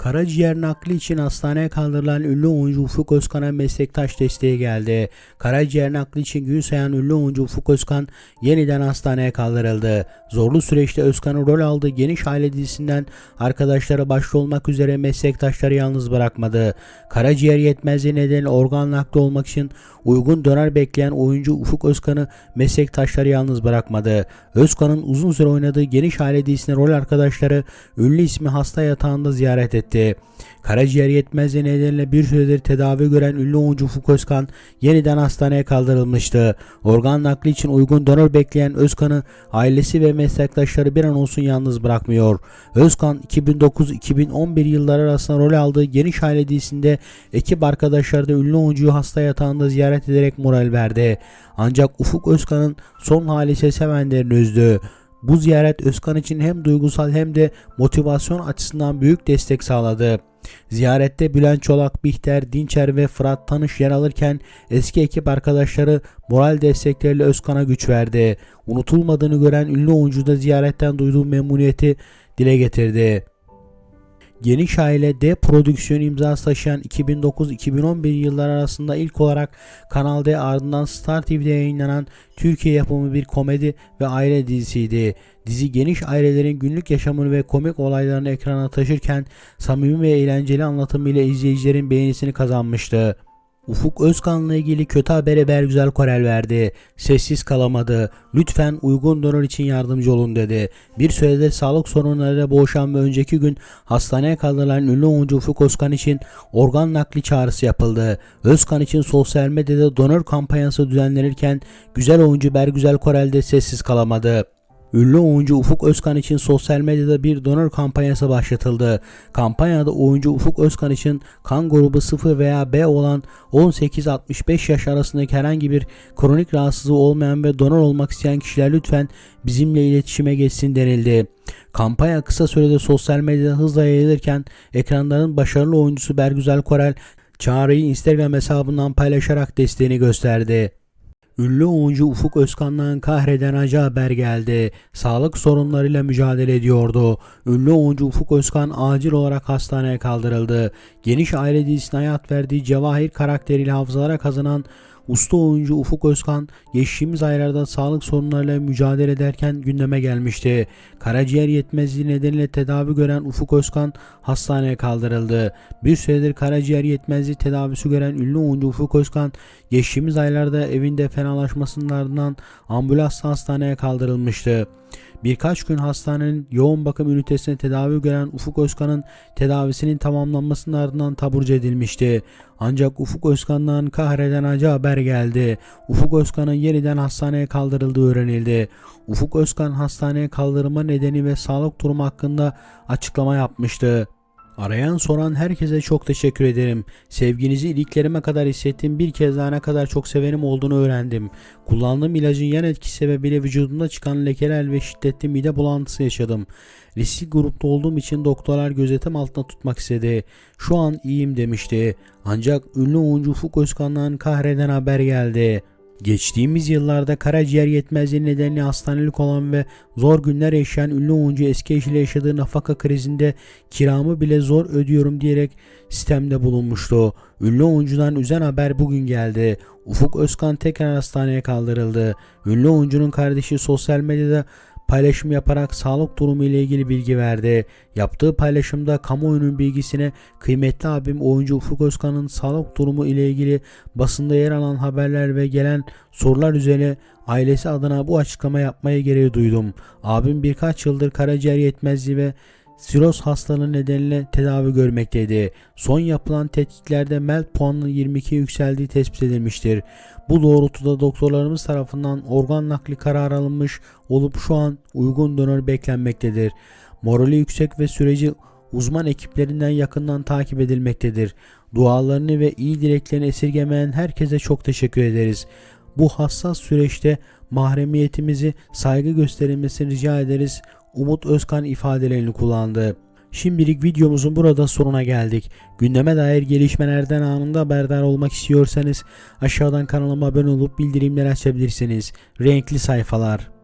Karaciğer nakli için hastaneye kaldırılan ünlü oyuncu Ufuk Özkan'a meslektaş desteği geldi. Karaciğer nakli için gün sayan ünlü oyuncu Ufuk Özkan yeniden hastaneye kaldırıldı. Zorlu süreçte Özkan'ın rol aldığı Geniş Aile dizisinden arkadaşları başta olmak üzere meslektaşları yalnız bırakmadı. Karaciğer yetmezliği nedeniyle organ nakli olmak için uygun döner bekleyen oyuncu Ufuk Özkan'ı meslektaşları yalnız bırakmadı. Özkan'ın uzun süre oynadığı Geniş Aile dizisinde rol arkadaşları ünlü ismi hasta yatağında ziyaret etti. Karaciğer yetmezliği nedeniyle bir süredir tedavi gören ünlü oyuncu Ufuk yeniden hastaneye kaldırılmıştı. Organ nakli için uygun donör bekleyen Özkan'ı ailesi ve meslektaşları bir an olsun yalnız bırakmıyor. Özkan 2009-2011 yılları arasında rol aldığı Geniş Aile dizisinde ekip arkadaşları da ünlü oyuncuyu hasta yatağında ziyaret ederek moral verdi. Ancak Ufuk Özkan'ın son hali ise sevenlerini üzdü. Bu ziyaret Özkan için hem duygusal hem de motivasyon açısından büyük destek sağladı. Ziyarette Bülent Çolak, Bihter, Dinçer ve Fırat Tanış yer alırken eski ekip arkadaşları moral destekleriyle Özkan'a güç verdi. Unutulmadığını gören ünlü oyuncu da ziyaretten duyduğu memnuniyeti dile getirdi. Geniş Aile D prodüksiyon imzası taşıyan 2009-2011 yılları arasında ilk olarak Kanal D ardından Star TV'de yayınlanan Türkiye yapımı bir komedi ve aile dizisiydi. Dizi geniş ailelerin günlük yaşamını ve komik olaylarını ekrana taşırken samimi ve eğlenceli anlatımıyla izleyicilerin beğenisini kazanmıştı. Ufuk Özkan'la ilgili kötü habere Bergüzel Korel verdi. Sessiz kalamadı. Lütfen uygun donör için yardımcı olun dedi. Bir süredir sağlık sorunlarıyla boğuşan ve önceki gün hastaneye kaldırılan ünlü oyuncu Ufuk Özkan için organ nakli çağrısı yapıldı. Özkan için sosyal medyada donör kampanyası düzenlenirken güzel oyuncu Bergüzel Korel de sessiz kalamadı. Ünlü oyuncu Ufuk Özkan için sosyal medyada bir donör kampanyası başlatıldı. Kampanyada oyuncu Ufuk Özkan için kan grubu 0 veya B olan 18-65 yaş arasındaki herhangi bir kronik rahatsızlığı olmayan ve donör olmak isteyen kişiler lütfen bizimle iletişime geçsin denildi. Kampanya kısa sürede sosyal medyada hızla yayılırken ekranların başarılı oyuncusu Bergüzel Korel çağrıyı Instagram hesabından paylaşarak desteğini gösterdi. Ünlü oyuncu Ufuk Özkan'dan kahreden acı haber geldi. Sağlık sorunlarıyla mücadele ediyordu. Ünlü oyuncu Ufuk Özkan acil olarak hastaneye kaldırıldı. Geniş aile dizisine hayat verdiği Cevahir karakteriyle hafızalara kazanan Usta oyuncu Ufuk Özkan geçtiğimiz aylarda sağlık sorunlarıyla mücadele ederken gündeme gelmişti. Karaciğer yetmezliği nedeniyle tedavi gören Ufuk Özkan hastaneye kaldırıldı. Bir süredir karaciğer yetmezliği tedavisi gören ünlü oyuncu Ufuk Özkan geçtiğimiz aylarda evinde fenalaşmasının ardından ambulansla hastaneye kaldırılmıştı. Birkaç gün hastanenin yoğun bakım ünitesine tedavi gören Ufuk Özkan'ın tedavisinin tamamlanmasının ardından taburcu edilmişti. Ancak Ufuk Özkan'dan kahreden acı haber geldi. Ufuk Özkan'ın yeniden hastaneye kaldırıldığı öğrenildi. Ufuk Özkan hastaneye kaldırılma nedeni ve sağlık durumu hakkında açıklama yapmıştı. Arayan soran herkese çok teşekkür ederim. Sevginizi iliklerime kadar hissettim. Bir kez daha ne kadar çok sevenim olduğunu öğrendim. Kullandığım ilacın yan etkisi sebebiyle vücudumda çıkan lekeler ve şiddetli mide bulantısı yaşadım. Riskli grupta olduğum için doktorlar gözetim altında tutmak istedi. Şu an iyiyim demişti. Ancak ünlü oyuncu Ufuk Özkan'dan kahreden haber geldi. Geçtiğimiz yıllarda karaciğer yetmezliği nedeniyle hastanelik olan ve zor günler yaşayan ünlü oyuncu eski eşiyle yaşadığı nafaka krizinde kiramı bile zor ödüyorum diyerek sistemde bulunmuştu. Ünlü oyuncudan üzen haber bugün geldi. Ufuk Özkan tekrar hastaneye kaldırıldı. Ünlü oyuncunun kardeşi sosyal medyada paylaşım yaparak sağlık durumu ile ilgili bilgi verdi. Yaptığı paylaşımda kamuoyunun bilgisine kıymetli abim oyuncu Ufuk Özkan'ın sağlık durumu ile ilgili basında yer alan haberler ve gelen sorular üzerine ailesi adına bu açıklama yapmaya gereği duydum. Abim birkaç yıldır karaciğer yetmezliği ve siroz hastalığı nedeniyle tedavi görmekteydi. Son yapılan tetkiklerde MELT puanının 22 yükseldiği tespit edilmiştir. Bu doğrultuda doktorlarımız tarafından organ nakli kararı alınmış olup şu an uygun donör beklenmektedir. Morali yüksek ve süreci uzman ekiplerinden yakından takip edilmektedir. Dualarını ve iyi dileklerini esirgemeyen herkese çok teşekkür ederiz. Bu hassas süreçte mahremiyetimizi saygı gösterilmesini rica ederiz. Umut Özkan ifadelerini kullandı. Şimdilik videomuzun burada sonuna geldik. Gündeme dair gelişmelerden anında haberdar olmak istiyorsanız aşağıdan kanalıma abone olup bildirimleri açabilirsiniz. Renkli sayfalar.